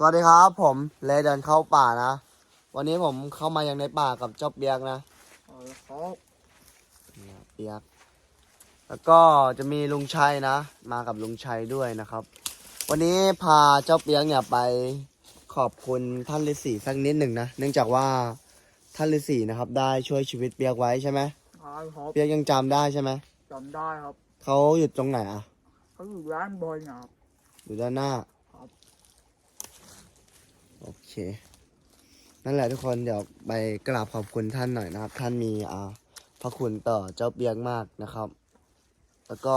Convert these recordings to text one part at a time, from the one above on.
สวัสดีครับ ผมเลเดินเข้าป่านะ วันนี้ผมเข้ามายังในป่ากับเจ้าเปียกนะเอาละครับเนี่ยเปียก แล้วก็จะมีลุงชัยนะ มากับลุงชัยด้วยนะครับ วันนี้พาเจ้าเปียกเนี่ยไปขอบคุณท่านฤาษีสักนิดหนึ่งนะ เนื่องจากว่าท่านฤาษีนะครับ ได้ช่วยชีวิตเปียกไว้ใช่ไหมได้ครับเปียกยังจำได้ใช่ไหมจำได้ครับเขาอยู่ตรงไหนอะเขาอยู่ร้านบอยนะครับอยู่ด้านหน้าครับ โอเค นั่นแหละทุกคนเดี๋ยวไปกราบขอบคุณท่านหน่อยนะครับ ท่านมีอ่าพระคุณต่อเจ้าเปียกมากนะครับ แล้วก็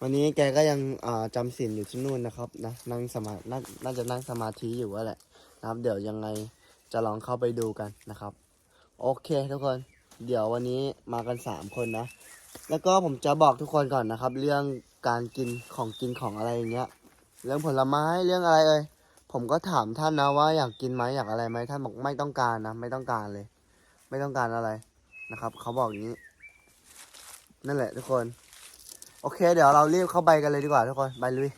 วันนี้แกก็ยังอ่าจำศีลอยู่ที่นู่นนะครับนะนั่งสมานาน่าจะนั่งสมาธิอยู่ว่าแหละนะครับ เดี๋ยวยังไงจะลองเข้าไปดูกันนะครับ โอเคทุกคน เดี๋ยววันนี้มากันสามคนนะ แล้วก็ผมจะบอกทุกคนก่อนนะครับ เรื่องการกินของกินของอะไรอย่างเงี้ย เรื่องผลไม้เรื่องอะไรเอ่ย ผมก็ถามท่านนะว่าอยากกินไหมอยากอะไรไหมท่านบอกไม่ต้องการนะไม่ต้องการเลย ไม่ต้องการอะไรนะครับ เขาบอกอย่างนี้ นั่นแหละทุกคน โอเค เดี๋ยวเรารีบเข้าไปกันเลยดีกว่าทุกคนไปลุย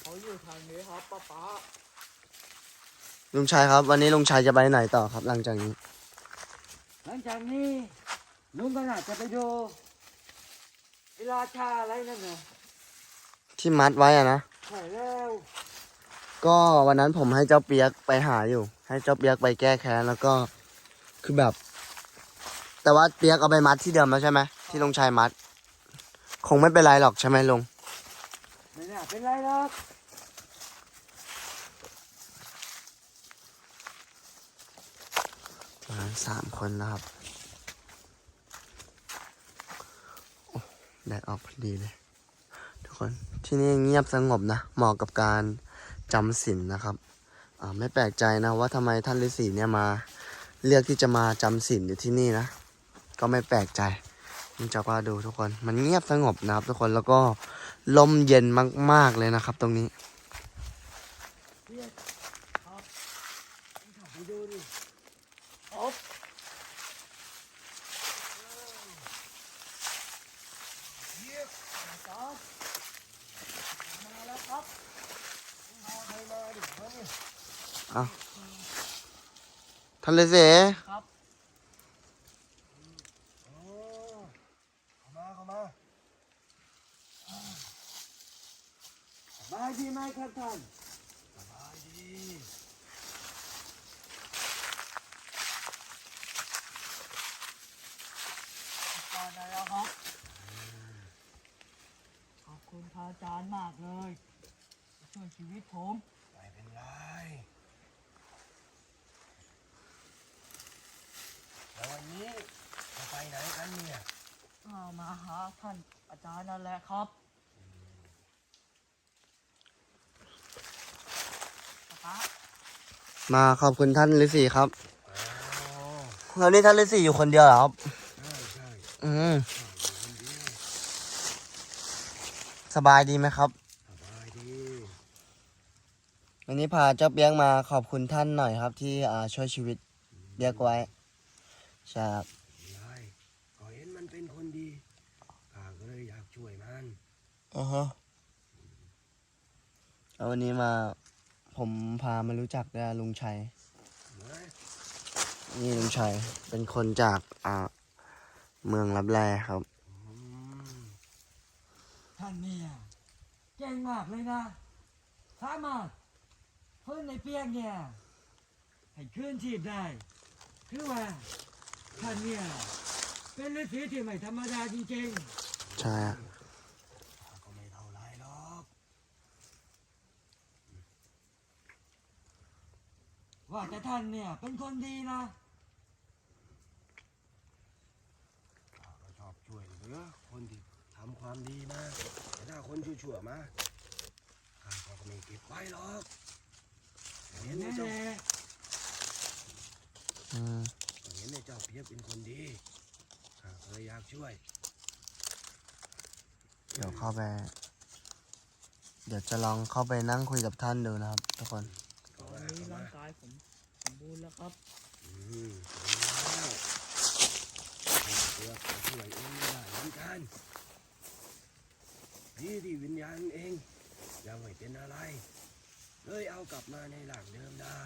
เขาอยู่ทางนี้ครับป้าป๊าลุงชัยครับ วันนี้ลุงชัยจะไปไหนต่อครับ หลังจากนี้ หลังจากนี้ลุงก็น่าจะไปดูเวลาชาอะไรนั่นน่ะ ที่มัดไว้อะนะใช่แล้วก็วันนั้นผมให้เจ้าเปียกไปหาอยู่ ให้เจ้าเปียกไปแก้แค้นแล้วก็คือแบบ แต่ว่าเปียกเอาไปมัดที่เดิมแล้วใช่ไหมที่ลุงชัยมัด คงไม่เป็นไรหรอกใช่ไหมลุงไม่น่าเป็นไรหรอกมาสามคนแล้วครับโอ้แดดออกพอดีเลยทุก คนที่นี่เงียบสงบนะเหมาะกับการจำศีลนะครับไม่แปลกใจนะว่าทำไมท่านฤาษีเนี่ยมาเลือกที่จะมาจำศีลอยู่ที่นี่นะ ก็ไม่แปลกใจนื่จากว่าดูทุกคน มันเงียบสงบนะครับทุกคนแล้วก็ลมเย็นมาก ๆ เลยนะครับตรงนี้ เอาทะเลเสครับท่านฤาษีครับเข้ามาเข้ามาบายดีไหมครับท่าน ตอนไหนแล้วครับ ขอบคุณพระอาจารย์มากเลยที่ ช่วยชีวิตผม ไม่เป็นไร แล้ววันนี้จะไปไหนกันเนี่ยก็มาหาท่านอาจารย์นั่นแหละครับป้าป๊ามาขอบคุณท่านฤาษีครับ อ๋อแล้วนี่ท่านฤาษีอยู่คนเดียวเหรอครับ ใช่ใช่อืม สบายดีไหมครับสบายดี วันนี้พาเจ้าเปียกมาขอบคุณท่านหน่อยครับ ที่อ่าช่วยชีวิตเปียกไว้ใช่ครับยายก็เห็นมันเป็นคนดีข้าก็เลยอยากช่วยมันอือฮะแล้ววันนี้มาผมพามารู้จักด้วยลุงชัย เฮ้ยนี่ลุงชัยเป็นคนจากอ่าเมืองรับแลครับ อืมท่านเนี่ยเก่งมากเลยนะ สามารถ เพิ่นในเปียกเนี่ยให้คืนชีพได้ คือว่าท่านเนี่ยเป็นฤาษีที่ไม่ธรรมดาจริงใช่ครับข้าก็ไม่เท่าไรหรอกๆว่าแต่ท่านเนี่ยเป็นคนดีนะข้าก็ชอบช่วยเหลือคนที่ทำความดีมาแต่ถ้าคนชั่วๆมาข้าก็ไม่เก็บไว้หรอก เห็นในนั่นเจ้าแหละอืมเห็นในเจ้าเพียบเป็นคนดีข้าก็เลยอยากช่วย เดี๋ยวเข้าไป เดี๋ยวจะลองเข้าไปนั่งคุยกับท่านดูนะครับ ทุกคน ตอนนี้ร่างกายผมสมบูรณ์แล้วครับ อืมแล้วให้เสือกช่วยเองไม่ได้เหมือนกันดีที่วิญญาณเองยังไม่เป็นอะไร เลยเอากลับมาในหลังเดิมได้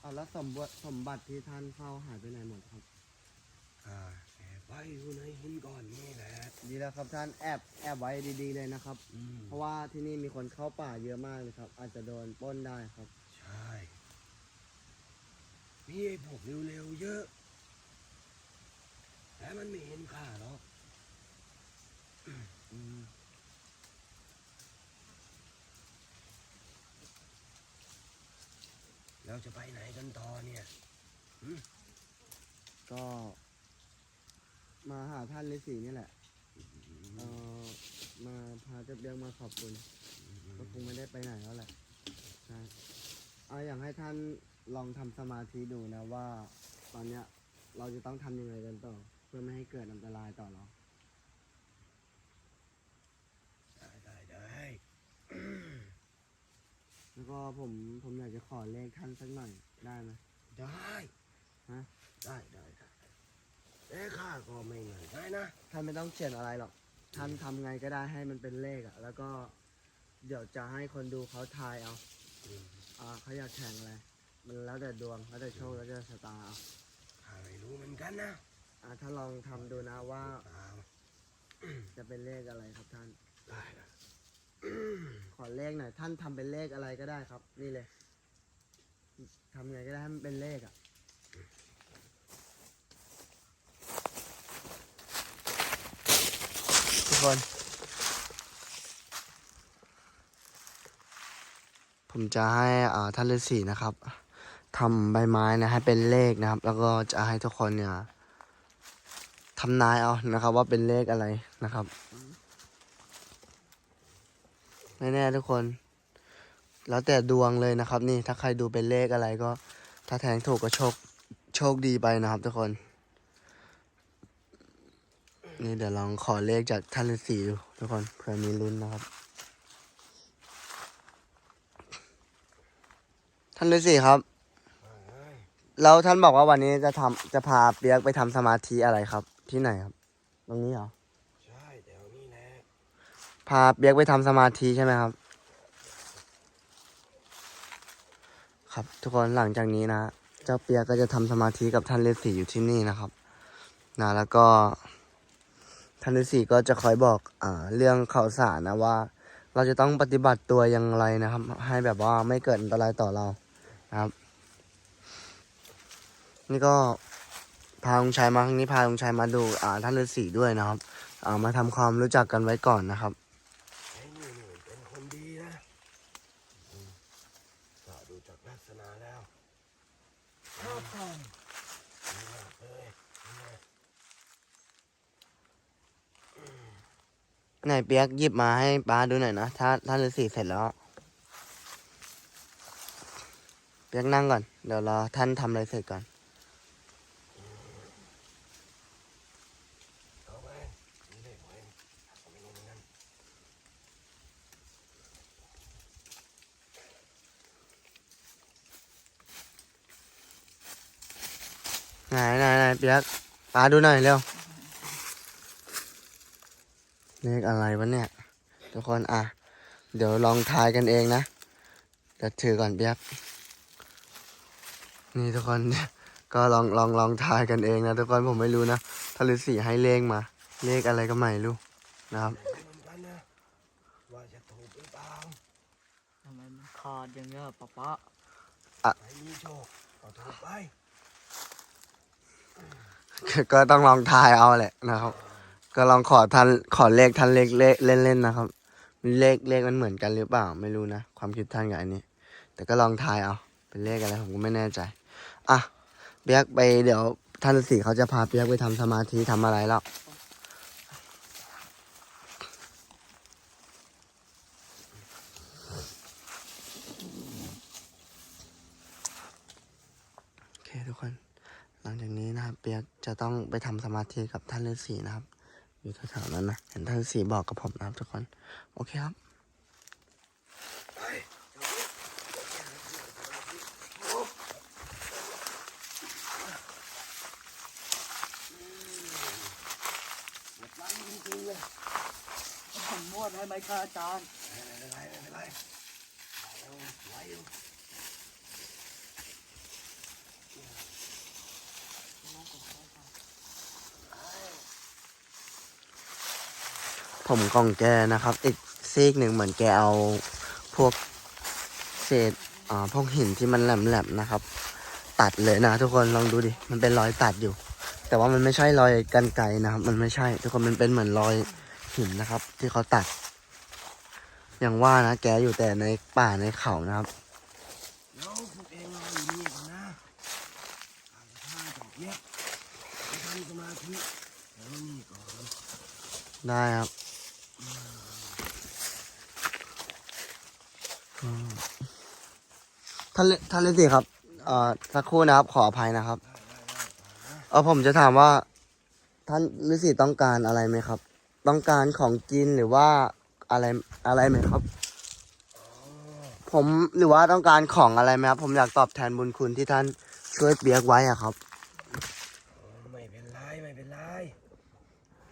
เอาแล้วสมบัติสมบัติที่ท่านเฝ้าหายไปไหนหมดครับอ่าแอบไปอยู่ในหินก้อนนี้แหละ ดีแล้วครับท่านแอบแอบไว้ดีๆเลยนะครับ อืมเพราะว่าที่นี่มีคนเข้าป่าเยอะมากเลยครับ อาจจะโดนปล้นได้ครับ ใช่ มีไอ้พวกเร็วๆเยอะ แต่มันไม่เห็นค่าหรอก อืม เราจะไปไหนกันต่อเนี่ยก็มาหาท่านฤาษีนี่แหละเออมาพาเจ้าเบี้ยงมาขอบคุณก็คงไม่ได้ไปไหนแล้วแหละใช่เอาอยากให้ท่านลองทำสมาธิดูนะว่า ตอนเนี้ยเราจะต้องทำยังไงกันต่อ เพื่อไม่ให้เกิดอันตรายต่อเรา ได้ได้ได้ แล้วก็ผมผมอยากจะขอเลขท่านสักหน่อยได้ไหมได้ ฮะได้ได้ได้แต่ข้าก็ไม่เงินได้นะ ท่านไม่ต้องเขียนอะไรหรอกท่านทำไงก็ได้ให้มันเป็นเลขอะแล้วก็เดี๋ยวจะให้คนดูเขาทายเอาอืมอ่าเขาอยากแข่งอะไรมันแล้วแต่ดวงแล้วแต่โชคแล้วแต่ชะตาเอาข้าไม่รู้เหมือนกันนะอ่าถ้าลองทำดูนะว่าเอาจะเป็นเลขอะไรครับท่าน ได้นะ ขอเลขหน่อยท่านทำเป็นเลขอะไรก็ได้ครับ นี่เลยทำไงก็ได้ให้มันเป็นเลขอะทุกคน ผมจะให้อ่าท่านฤาษีนะครับทำใบไม้นะให้เป็นเลขนะครับ แล้วก็จะให้ทุกคนเนี่ยทำนายเอานะครับ ว่าเป็นเลขอะไรนะครับ แน่ๆทุกคน แล้วแต่ดวงเลยนะครับ นี่ถ้าใครดูเป็นเลขอะไรก็ ถ้าแทงถูกก็โชคโชคดีไปนะครับทุกคน นี่เดี๋ยวลองขอเลขจากท่านฤาษีดูทุกคนเผื่อมีลุ้นนะครับ ท่านฤาษีครับ แล้วท่านบอกว่าวันนี้จะทำจะพาเปียกไปทำสมาธิอะไรครับ ที่ไหนครับ ตรงนี้เหรอ ใช่เดี๋ยวนี้แหละ พาเปียกไปทำสมาธิใช่ไหมครับ ครับ ทุกคนหลังจากนี้นะ เจ้าเปียกก็จะทำสมาธิกับท่านฤาษีอยู่ที่นี่นะครับนะแล้วก็ท่านฤาษีก็จะคอยบอกอ่าเรื่องข่าวสารนะว่า เราจะต้องปฏิบัติตัวอย่างไรนะครับ ให้แบบว่าไม่เกิดอันตรายต่อเรานะครับ นี่ก็พาลุงชายมาครั้งนี้พาลุงชายมาดูอ่าท่านฤาษีด้วยนะครับอ่ามาทำความรู้จักกันไว้ก่อนนะครับ ไอ้นี่นี่เป็นคนดีนะอืมก็ดูจากลักษณะแล้ว ชอบท่าน ดีมากเลยนี่ไง ไหนเปียกหยิบมาให้ป้าดูหน่อยนะ ถ้าท่านฤาษีเสร็จแล้ว เปียกนั่งก่อน เดี๋ยวรอท่านทำอะไรเสร็จก่อนเอาไปนี่เลขไว้ก็ไม่รู้เหมือนกันไหนไหนไหนเปียกป้าดูหน่อยเร็ว เลขอะไรวะเนี่ย ทุกคนอะ เดี๋ยวลองทายกันเองนะเดี๋ยวถือก่อนเปียกนี่ทุกคน ก็ลองลองลองทายกันเองนะทุกคนผมไม่รู้นะถ้าฤาษีให้เลขมา เลขอะไรก็ไม่รู้นะครับไม่รู้เหมือนกันนะว่าจะถูกหรือเปล่าทำไมมันขาดอย่างเงี้ยป๊าป๊าใครมีโชคก็ถูกไปก็ต้องลองทายเอาแหละนะครับ ก็ลองขอท่านขอเลขท่านเลขเลขเล่นๆนะครับ เลขเลขมันเหมือนกันหรือเปล่า ไม่รู้นะ ความคิดท่านกับอันนี้ แต่ก็ลองทายเอา เป็นเลขอะไรผมก็ไม่แน่ใจ อะเปียกไปเดี๋ยวท่านฤาษีเขาจะพาเปียกไปทำสมาธิทำอะไรแล้วโอเคทุกคน หลังจากนี้นะครับ เปียกจะต้องไปทำสมาธิกับท่านฤาษีนะครับ อยู่แถวๆนั้นนะ เห็นท่านฤาษีบอกกับผมนะครับทุกคน โอเคครับไปเจ้าเบี้ยหมดแรงจเลยผมนวดให้ไหมครับอาจารย์ไม่เป็นไรไม่เป็นไรไหวอยู่ไหวอยู่ ผมของแกนะครับ อีกซีกหนึ่งเหมือนแกเอาพวกเศษอ่าพวกหินที่มันแหลมๆนะครับ ตัดเลยนะทุกคนลองดูดิมันเป็นรอยตัดอยู่ แต่ว่ามันไม่ใช่รอยกันไกรนะครับมันไม่ใช่ ทุกคนมันเป็นเหมือนรอยหินนะครับ ที่เขาตัด อย่างว่านะแกอยู่แต่ในป่าในเขานะครับเดี๋ยวพ ท่านเลท่านฤาษีครับเอ่อสักครู่นะครับ ขออภัยนะครับได้ได้ได้ป่าเออผมจะถามว่า ท่านฤาษีต้องการอะไรไหมครับ ต้องการของกินหรือว่าอะไรอะไรไหมครับ ผมหรือว่าต้องการของอะไรไหมครับ ผมอยากตอบแทนบุญคุณที่ท่านช่วยเปียกไว้อะครับโอ้ไม่เป็นไรไม่เป็นไร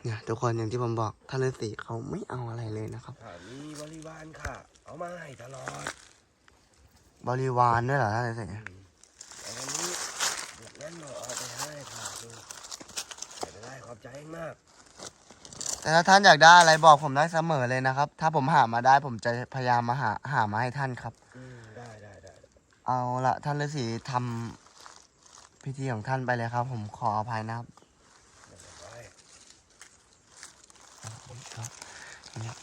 เนี่ยทุกคนอย่างที่ผมบอกท่านฤาษีเขาไม่เอาอะไรเลยนะครับถ้ามีบริวารค่ะ เอามาให้ตลอด บริวารด้วยเหรอท่านฤาษีแต่วันนี้พวกนั้นเราเอาไปให้ค่ะดูไม่เป็นไรขอบใจมาก แต่ถ้าท่านอยากได้อะไรบอกผมได้เสมอเลยนะครับ ถ้าผมหามาได้ผมจะพยายามมาหาหามาให้ท่านครับ อืมได้ได้ได้เอาละท่านฤาษีทำพิธีของท่านไปเลยครับ ผมขออภัยนะครับไม่เป็นไรก็เนี่ย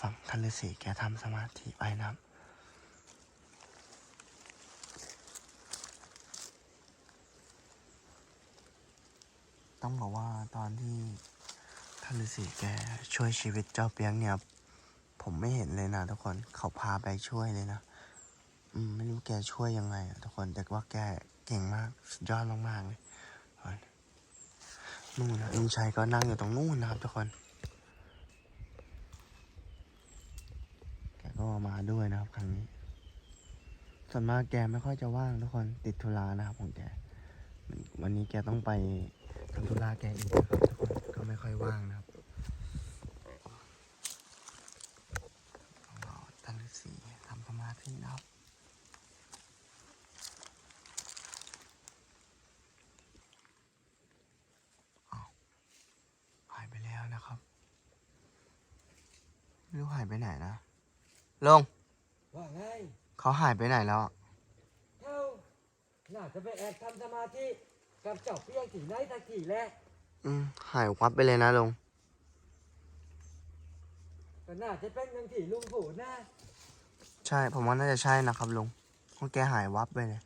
ฝั่งท่านฤาษีแกทำสมาธิไปนะครับ ต้องบอกว่าตอนที่ท่านฤาษีแกช่วยชีวิตเจ้าเปียงเนี่ย ผมไม่เห็นเลยนะทุกคนเขาพาไปช่วยเลยนะอืมไม่รู้แกช่วยยังไงอะทุกคนแต่ว่าแกเก่งมากสุดยอดมากๆเลยนู่นนะลุงชัยก็นั่งอยู่ตรงนู่นนะครับทุกคนแกก็มาด้วยนะครับครั้งนี้ส่วนมากแกไม่ค่อยจะว่างทุกคนติดธุระนะครับของแก วันนี้แกต้องไป ทำธุระแกอีกนะครับทุกคนก็ไม่ค่อยว่างนะครับต้องรอท่านฤาษีทำสมาธินะครับหายไปแล้วนะครับไม่รู้หายไปไหนนะลงว่าไงเขาหายไปไหนแล้วอะเท่าน่าจะไปแอบทำสมาธิ กับเจ้าเปี้ยงที่ไหนตะกี้แหละอืมหายวับไปเลยนะลงก็น่าจะเป็นอย่างที่ลุงพูดนะใช่ ผมว่าน่าจะใช่นะครับลุงเพราะแกหายวับไปเลย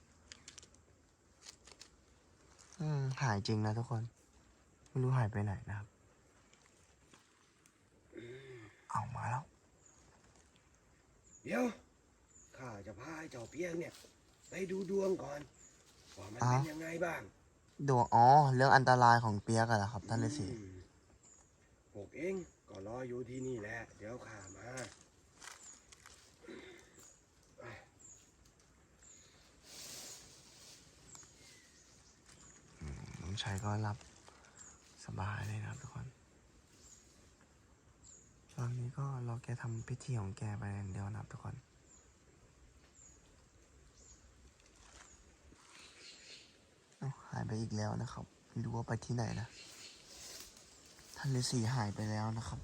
อืมหายจริงนะทุกคน ไม่รู้หายไปไหนนะครับ เอามาแล้ว เดี๋ยวข้าจะพาไอ้เจ้าเปียงเนี่ย ไปดูดวงก่อน ว่ามันอ่าเป็นยังไงบ้าง ดวงอ๋อ เรื่องอันตรายของเปียกอะเหรอครับท่านฤาษีอืมพวกเองก็รออยู่ที่นี่แหละ เดี๋ยวข้ามาลุงชัยก็รับสบายเลยนะครับทุกคน ตอนนี้ก็รอแกทำพิธีของแกไปอย่างเดียวนะครับทุกคน เอ้า หายไปอีกแล้วนะครับไม่รู้ว่าไปที่ไหนนะท่านฤาษีหายไปแล้วนะครับ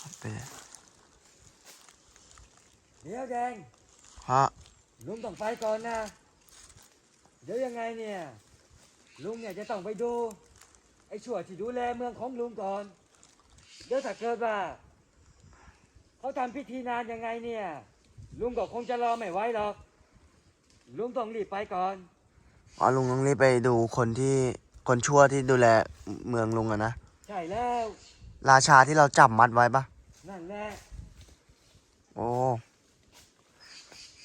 หายไปเลยเดี๋ยวแดงฮะลุงต้องไปก่อนนะ เดี๋ยวยังไงเนี่ย ลุงเนี่ยจะต้องไปดู ไอ้ชั่วที่ดูแลเมืองของลุงก่อน เดี๋ยวถ้าเกิดว่าเขาทำพิธีนานยังไงเนี่ย ลุงก็คงจะรอไม่ไหวหรอก ลุงต้องรีบไปก่อน อ๋อลุงต้องรีบไปดูคนที่คนชั่วที่ดูแลเมืองลุงอะนะ ใช่แล้ว ราชาที่เราจับมัดไว้ปะนั่นแหละ โอ้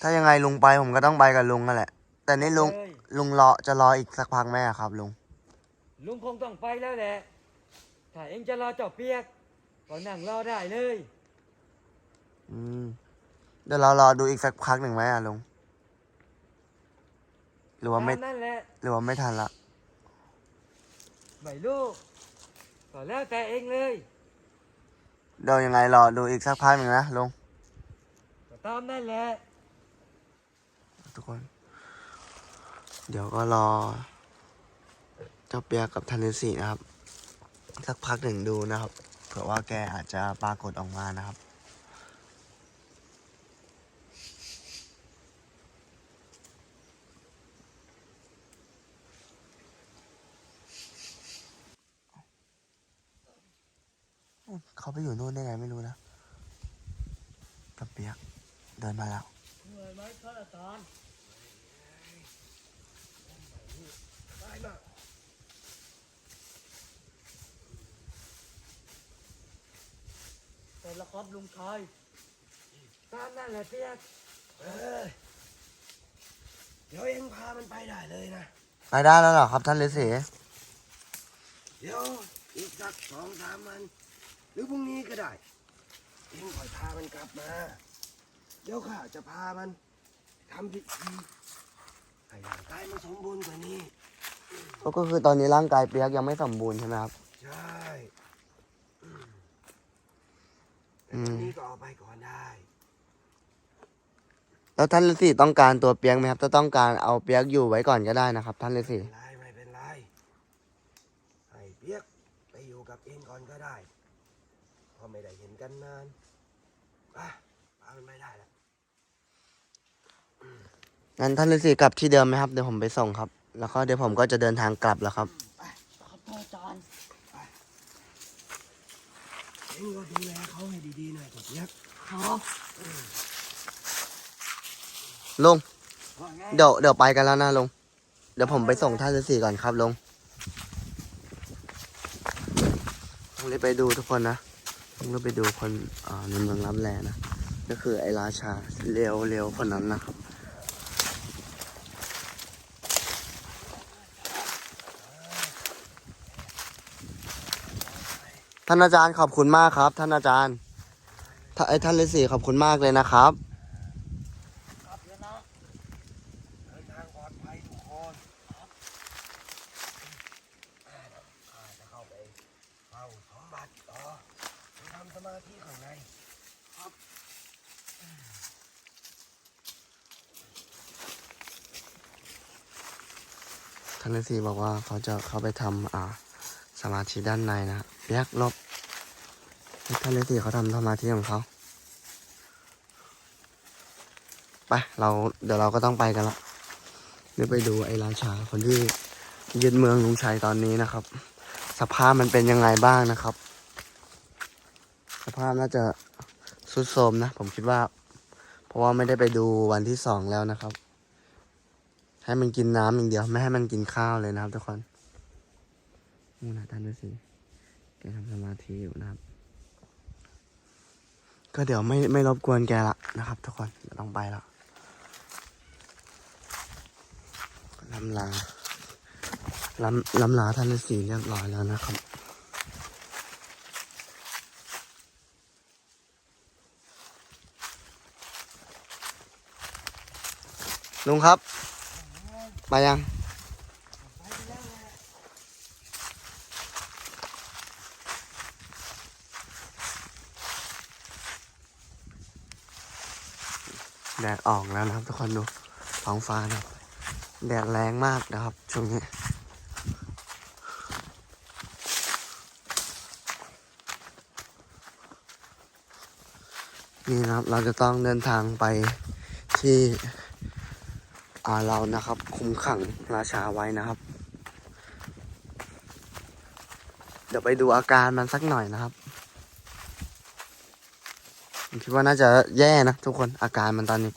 ถ้ายังไงลุงไปผมก็ต้องไปกับลุงนั่นแหละ แต่นี่ลุงเลย ลุงรอจะรออีกสักพักไหมอะครับลุง ลุงคงต้องไปแล้วแหละ ถ้าเองจะรอเจ้าเปียก ก็นั่งรอได้เลย อืม เดี๋ยวเรารอดูอีกสักพักหนึ่งไหมอะลุง หรือว่าไม่ตามนั่นแหละหรือว่าไม่ทันละไม่รู้ก็แล้วแต่เองเลยเดี๋ยวยังไงรอดูอีกสักพักหนึ่งนะลุงก็ตามนั่นแหละทุกคน เดี๋ยวก็รอ เจ้าเปียกกับทันเดสีนะครับ สักพักหนึ่งดูนะครับเผื่อว่าแกอาจจะปรากฏออกมานะครับ เขาไปอยู่นู่นได้ไงไม่รู้นะเจ้าเปียกเดินมาแล้วเหนื่อยไหมท่านอาจารย์ได้มากแต่ละครับลุงชายตามนั่นแหละเปียกเออเดี๋ยวเองพามันไปได้เลยนะ ไปได้แล้วเหรอครับท่านฤาษีเดี๋ยวอีกสักสองสามวัน หรือพรุ่งนี้ก็ได้ เองคอยพามันกลับมา เดี๋ยวข้าจะพามันทำพิธีให้ร่างกายมันสมบูรณ์กว่านี้ ก็คือตอนนี้ร่างกายเปียกยังไม่สมบูรณ์ใช่ไหมครับ ใช่อืมแต่อืมตอนนี้ก็เอาไปก่อนได้ แล้วท่านฤาษีต้องการตัวเปียกไหมครับถ้าต้องการเอาเปียกอยู่ไว้ก่อนก็ได้นะครับ ท่านฤาษี ไม่เป็นไรไม่เป็นไร ให้เปียกไปอยู่กับเองก่อนก็ได้เพ อไม่ได้เห็นกันนานอะพามันไปได้แล้วงั้นท่านฤาษีกลับที่เดิมไหมครับเดี๋ยวผมไปส่งครับ แล้วก็เดี๋ยวผมก็จะเดินทางกลับแล้วครับครับท่านอาจารย์เองก็ดูแลเขาให้ดีๆหน่อยเถอะเปียกครับลุงว่าไงเดี๋ยวเดี๋ยวไปกันแล้วนะลุงเดี๋ยวผมไปส่งท่านฤาษีก่อนครับลุงต้องรีบไปดูทุกคนนะ ต้องไปดูคนในเมืองรับแลนะ ก็คือไอราชาเร็วเร็วคนนั้นนะครับท่านอาจารย์ขอบคุณมากครับ ท่านอาจารย์ไอท่านฤาษีขอบคุณมากเลยนะครับแล้วนะ เดินทางปลอดภัยทุกคนอ่าข้าจะเข้าไปเฝ้าสมบัติต่อไปทำสมาธิข้างใน เขาบอกว่าเขาจะเข้าไปทำอ่าสมาธิด้านในนะเปียกลบท่านฤาษีเขาทำสมาธิของเขาไปเราเดี๋ยวเราก็ต้องไปกันละเดี๋ยวไปดูไอ้ราชาคนที่ยึดเมืองลุงชัยตอนนี้นะครับ สภาพมันเป็นยังไงบ้างนะครับ สภาพน่าจะสุดโทมนะ ผมคิดว่า เพราะว่าไม่ได้ไปดูวันที่สองแล้วนะครับ ให้มันกินน้ำอย่างเดียว ไม่ให้มันกินข้าวเลยนะครับทุกคนนู่นนะท่านดูสิแกทำสมาธิอยู่นะครับ ก็เดี๋ยวไม่ไม่รบกวนแกละนะครับ ทุกคนเดี๋ยวต้องไปละลำลาลำลำลาท่านฤาษีเรียบร้อยแล้วนะครับลุงครับ มายังแดดออกแล้วนะครับทุกคนดูท้องฟ้านะครับแดดแรงมากนะครับ ช่วงนี้นี่นะครับเราจะต้องเดินทางไปที่ เรานะครับ คุมขังราชาไว้นะครับ เดี๋ยวไปดูอาการมันสักหน่อยนะครับผมคิดว่าน่าจะแย่นะทุกคนอาการมันตอนนี้